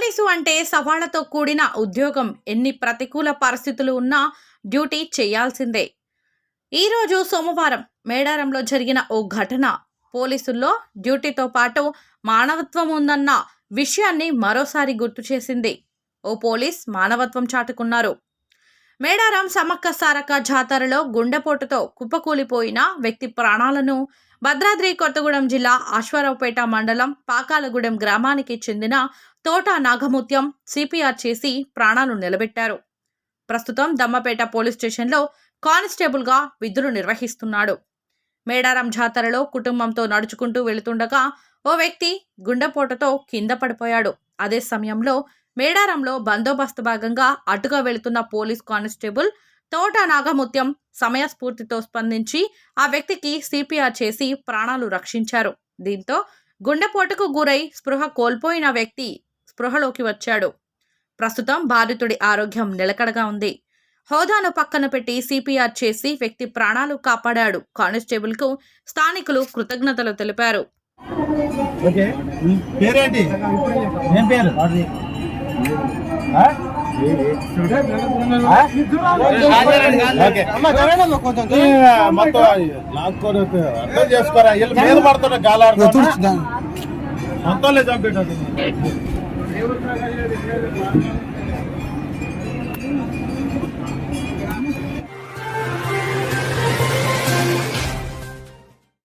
Police అంటే సవాళ్ళతో కూడిన ఉద్యోగం. ఎన్ని ప్రతికూల పరిస్థితులు ఉన్నా డ్యూటీ చేయాల్సిందే. ఈరోజు సోమవారం మేడారంలో జరిగిన ఓ ఘటన. పోలీసుల్లో డ్యూటీతో పాటు మానవత్వం ఉందన్న విషయాన్ని మరోసారి గుర్తు చేసింది. ఓ పోలీస్ మానవత్వం చాటుకున్నారు. మేడారం సమక్క సారక జాతరలో గుండెపోటుతో కుప్పకూలిపోయిన వ్యక్తి ప్రాణాలను భద్రాద్రి కొత్తగూడెం జిల్లా అశ్వారావుపేట మండలం పాకాలగూడెం గ్రామానికి చెందిన తోట నాగముత్యం సిపిఆర్ చేసి ప్రాణాలు నిలబెట్టారు. ప్రస్తుతం దమ్మపేట పోలీస్ స్టేషన్లో కానిస్టేబుల్గా విధులు నిర్వహిస్తున్నాడు. మేడారం జాతరలో కుటుంబంతో నడుచుకుంటూ వెళుతుండగా ఓ వ్యక్తి గుండెపోటతో కింద పడిపోయాడు. అదే సమయంలో మేడారంలో బందోబస్తు భాగంగా అటుగా వెళుతున్న పోలీస్ కానిస్టేబుల్ తోట నాగముత్యం సమయస్ఫూర్తితో స్పందించి ఆ వ్యక్తికి సిపిఆర్ చేసి ప్రాణాలు రక్షించారు. దీంతో గుండెపోటుకు గురై స్పృహ కోల్పోయిన వ్యక్తి స్పృహలోకి వచ్చాడు. ప్రస్తుతం బాధితుడి ఆరోగ్యం నిలకడగా ఉంది. హోదాను పక్కన పెట్టి సిపిఆర్ చేసి వ్యక్తి ప్రాణాలు కాపాడాడు. కానిస్టేబుల్కు స్థానికులు కృతజ్ఞతలు తెలిపారు. చేసుకోరా? వీళ్ళు మీద